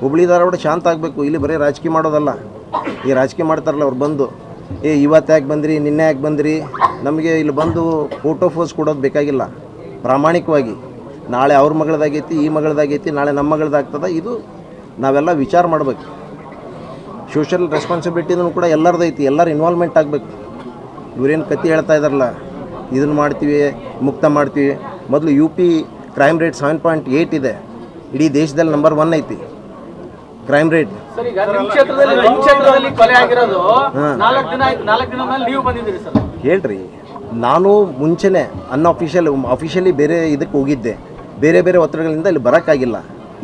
ಹುಬ್ಳಿ ಧಾರವಾಡ ಶಾಂತ ಆಗಬೇಕು. ಇಲ್ಲಿ ಬರೀ ರಾಜಕೀಯ ಮಾಡೋದಲ್ಲ. ಈ ರಾಜಕೀಯ ಮಾಡ್ತಾರಲ್ಲ ಅವ್ರು ಬಂದು. ಏ, ಇವತ್ತು ಯಾಕೆ ಬಂದ್ರಿ? ನಿನ್ನೆ ಯಾಕೆ ಬಂದ್ರಿ? ನಮಗೆ ಇಲ್ಲಿ ಬಂದು ಫೋಟೋ ಫೋಸ್ ಕೊಡೋದು ಬೇಕಾಗಿಲ್ಲ. ಪ್ರಾಮಾಣಿಕವಾಗಿ. ನಾಳೆ ಅವ್ರ ಮಗಳದಾಗೈತಿ, ಈ ಮಗಳದಾಗೈತಿ, ನಾಳೆ ನಮ್ಮ ಮಗಳದಾಗ್ತದ. ಇದು ನಾವೆಲ್ಲ ವಿಚಾರ ಮಾಡಬೇಕು. ಸೋಷಿಯಲ್ ರೆಸ್ಪಾನ್ಸಿಬಿಲಿಟಿನೂ ಕೂಡ ಎಲ್ಲರದ್ದು ಐತಿ. ಎಲ್ಲರೂ ಇನ್ವಾಲ್ವ್ಮೆಂಟ್ ಆಗಬೇಕು. ಇವರೇನು ಕತ್ತಿ ಹೇಳ್ತಾ ಇದಾರಲ್ಲ? ಇದನ್ನು ಮಾಡ್ತೀವಿ, ಮುಕ್ತ ಮಾಡ್ತೀವಿ. ಮೊದಲು U P crime rate seven point eight ಇದೆ. ಇಡೀ ದೇಶದಲ್ಲಿ ನಂಬರ್ ಒನ್ ಐತಿ. ಕ್ರೈಮ್ ರೇಟ್ ಸರ್ ಈಗ ನಿಮ್ಮ ಕ್ಷೇತ್ರದಲ್ಲಿ ನಿಮ್ಮ ಕ್ಷೇತ್ರದಲ್ಲಿ ಕೊಲೆ ಆಗಿರೋದು ನಾಲ್ಕು ದಿನ ಆಯ್ತು ನಾಲ್ಕು ದಿನ ಮೇಲೆ ನೀವು ಬಂದಿದ್ದೀರಿ ಸರ್. ಹೇಳ್ರಿ. ನಾನು ಮುಂಚೆನೇ ಅನ್ಅಫಿಷಿಯಲ್ ಅಫಿಷಿಯಲಿ ಬೇರೆ ಇದಕ್ಕೆ ಹೋಗಿದ್ದೆ. ಬೇರೆ ಬೇರೆ ಒತ್ತಡಗಳಿಂದ ಇಲ್ಲಿ ಬರೋಕ್ಕಾಗಿಲ್ಲ.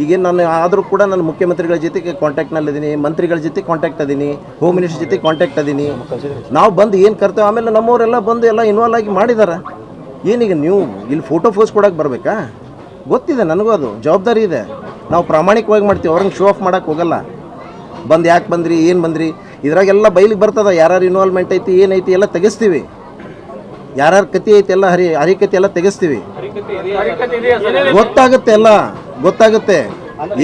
ಈಗೇನು ನಾನು ಆದರೂ ಕೂಡ ನಾನು ಮುಖ್ಯಮಂತ್ರಿಗಳ ಜೊತೆಗೆ ಕಾಂಟ್ಯಾಕ್ಟ್ನಲ್ಲಿದ್ದೀನಿ ಮಂತ್ರಿಗಳ ಜೊತೆ ಕಾಂಟ್ಯಾಕ್ಟ್ ಅದೀನಿ ಹೋಮ್ ಮಿನಿಸ್ಟರ್ ಜೊತೆ ಕಾಂಟ್ಯಾಕ್ಟ್ ಅದೀನಿ. ನಾವು ಬಂದು ಏನು ಕರ್ತೇವೆ ಆಮೇಲೆ ನಮ್ಮವರೆಲ್ಲ ಬಂದು ಎಲ್ಲ ಇನ್ವಾಲ್ವ್ ಆಗಿ ಮಾಡಿದ್ದಾರೆ ಏನೀಗ ನೀವು ಇಲ್ಲಿ ಫೋಟೋ ಫೋಸ್ ಕೊಡೋಕೆ ಬರಬೇಕಾ? ಗೊತ್ತಿದೆ ನನಗೂ ಅದು ಜವಾಬ್ದಾರಿ ಇದೆ. ನಾವು ಪ್ರಾಮಾಣಿಕವಾಗಿ ಮಾಡ್ತೀವಿ ಅವ್ರಂಗೆ ಶೋ ಆಫ್ ಮಾಡೋಕೆ ಹೋಗಲ್ಲ. ಬಂದು ಯಾಕೆ ಬಂದ್ರಿ ಏನು ಬಂದ್ರಿ? ಇದ್ರಾಗೆಲ್ಲ ಬೈಲಿಗೆ ಬರ್ತದೆ ಯಾರ್ಯಾರು ಇನ್ವಾಲ್ವ್ಮೆಂಟ್ ಐತಿ ಏನೈತಿ ಎಲ್ಲ ತೆಗೆಸ್ತೀವಿ. ಯಾರ್ಯಾರ ಕತಿ ಐತಿ ಎಲ್ಲ ಹರಿ ಹರಿಕತಿ ಎಲ್ಲ ತೆಗೆಸ್ತೀವಿ. ಗೊತ್ತಾಗುತ್ತೆ ಎಲ್ಲ ಗೊತ್ತಾಗುತ್ತೆ.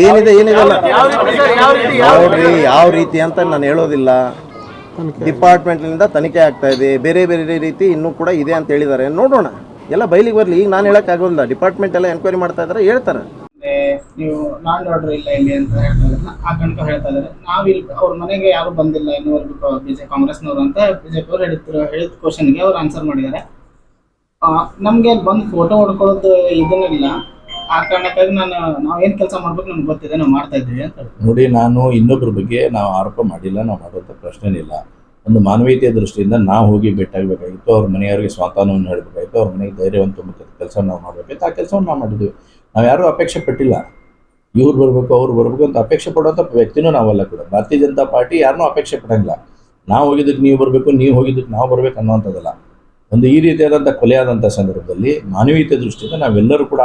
ಏನಿದೆ ಏನಿದೆಲ್ಲ ಅಲ್ಲ ರೀತಿ ಯಾವ ರೀತಿ ನೋಡ್ರಿ ಯಾವ ರೀತಿ ಅಂತ ನಾನು ಹೇಳೋದಿಲ್ಲ. ಡಿಪಾರ್ಟ್ಮೆಂಟ್ನಿಂದ ತನಿಖೆ ಆಗ್ತಾ ಇದೆ ಬೇರೆ ಬೇರೆ ರೀತಿ ಇನ್ನೂ ಕೂಡ ಇದೆ ಅಂತ ಹೇಳಿದ್ದಾರೆ. ನೋಡೋಣ. ಎಲ್ಲ ಬೈಲಿಗೆ ಬರಲಿ ಈಗ ನಾನು ಹೇಳೋಕ್ಕಾಗೋದಿಲ್ಲ ಡಿಪಾರ್ಟ್ಮೆಂಟ್ ಎಲ್ಲ ಎನ್ಕ್ವೈರಿ ಮಾಡ್ತಾ ಇದ್ದಾರೆ ಹೇಳ್ತಾರೆ. ನೀವು ಲ್ಯಾಂಡ್ ಆರ್ಡರ್ ಇಲ್ಲ ಇಲ್ಲಿ ಅಂತ ಹೇಳ್ತಾ ಆ ಕಣಕ ಹೇಳ್ತಾ ಇದ್ದಾರೆ ನಾವು ಇಲ್ಲಿ ಅವ್ರ ಮನೆಗೆ ಯಾರು ಬಂದಿಲ್ಲ ಇನ್ನೂವರೆಗೂ ಬಿಜೆ ಕಾಂಗ್ರೆಸ್ನವರು ಅಂತ ಬಿಜೆಪಿ ಅವ್ರು ಹೇಳಿದ್ರು, ಹೇಳಿದ ಕ್ವಶನ್ಗೆ ಅವ್ರು ಆನ್ಸರ್ ಮಾಡಿದ್ದಾರೆ. ನಮಗೆ ಬಂದು ಫೋಟೋ ಹೊಡ್ಕೊಳ್ಳೋದು ಇದನ್ನಿಲ್ಲ. ಆ ಕಾರಣಕ್ಕಾಗಿ ನಾನು, ನಾವು ಏನು ಕೆಲಸ ಮಾಡ್ಬೇಕು ನಮ್ಗೆ ಗೊತ್ತಿದೆ, ನಾವು ಮಾಡ್ತಾ ಇದ್ದೀವಿ ಅಂತ. ನೋಡಿ, ನಾನು ಇನ್ನೊಬ್ಬರ ಬಗ್ಗೆ ನಾವು ಆರೋಪ ಮಾಡಿಲ್ಲ, ನಾವು ಮಾಡುವಂಥ ಪ್ರಶ್ನೆನಿಲ್ಲ ಒಂದು ಮಾನವೀಯತೆಯ ದೃಷ್ಟಿಯಿಂದ ನಾವು ಹೋಗಿ ಭೇಟಿಯಾಗಬೇಕಾಗಿತ್ತು, ಅವ್ರ ಮನೆಯವರಿಗೆ ಸ್ವಾತಾನವನ್ನು ಹೇಳಬೇಕಾಗಿತ್ತು, ಅವ್ರ ಮನೆಗೆ ಧೈರ್ಯವಂತ ತುಂಬ ಕೆಲಸ ನಾವು ಮಾಡಬೇಕಾಗಿತ್ತು, ಆ ಕೆಲಸವನ್ನು ನಾವು ಮಾಡಿದ್ವಿ. ನಾವು ಯಾರೂ ಅಪೇಕ್ಷೆ ಪಟ್ಟಿಲ್ಲ. ಇವ್ರು ಬರಬೇಕು, ಅವ್ರು ಬರಬೇಕು ಅಂತ ಅಪೇಕ್ಷೆ ಪಡುವಂಥ ವ್ಯಕ್ತಿನೂ ನಾವಲ್ಲ ಕೂಡ. ಭಾರತೀಯ ಜನತಾ ಪಾರ್ಟಿ ಯಾರನ್ನೂ ಅಪೇಕ್ಷೆ ಪಡಂಗಿಲ್ಲ. ನಾವು ಹೋಗಿದ್ದಕ್ಕೆ ನೀವು ಬರಬೇಕು, ನೀವು ಹೋಗಿದ್ದಕ್ಕೆ ನಾವು ಬರಬೇಕು ಅನ್ನೋವಂಥದ್ದಲ್ಲ. ಒಂದು ಈ ರೀತಿಯಾದಂಥ ಕೊಲೆಯಾದಂಥ ಸಂದರ್ಭದಲ್ಲಿ ಮಾನವೀಯತೆ ದೃಷ್ಟಿಯಿಂದ ನಾವೆಲ್ಲರೂ ಕೂಡ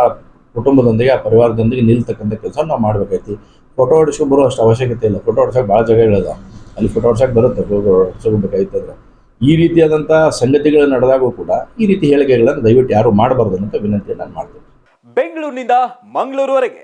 ಕುಟುಂಬದೊಂದಿಗೆ, ಆ ಪರಿವಾರದೊಂದಿಗೆ ನಿಲ್ತಕ್ಕಂಥ ಕೆಲಸ ನಾವು ಮಾಡಬೇಕೈತಿ ಫೋಟೋ ಹೊಡ್ಸೋಕೆ ಬರೋ ಅಷ್ಟು ಅವಶ್ಯಕತೆ ಇಲ್ಲ. ಫೋಟೋ ಹೊಡ್ಸೋಕೆ ಭಾಳ ಜಾಗಗಳಿದೆ ಅಲ್ಲಿ ಫೋಟೋ ಹೊಡ್ಸೋಕೆ ಬರುತ್ತೆ, ಫೋಟೋ ಈ ರೀತಿಯಾದಂಥ ಸಂಗತಿಗಳು ನಡೆದಾಗೂ ಕೂಡ ಈ ರೀತಿ ಹೇಳಿಕೆಗಳನ್ನು ದಯವಿಟ್ಟು ಯಾರು ಮಾಡಬಾರ್ದು ಅಂತ ವಿನಂತಿಯನ್ನು ನಾನು ಮಾಡ್ತೀನಿ. ಬೆಂಗಳೂರಿನಿಂದ ಮಂಗಳೂರುವರೆಗೆ.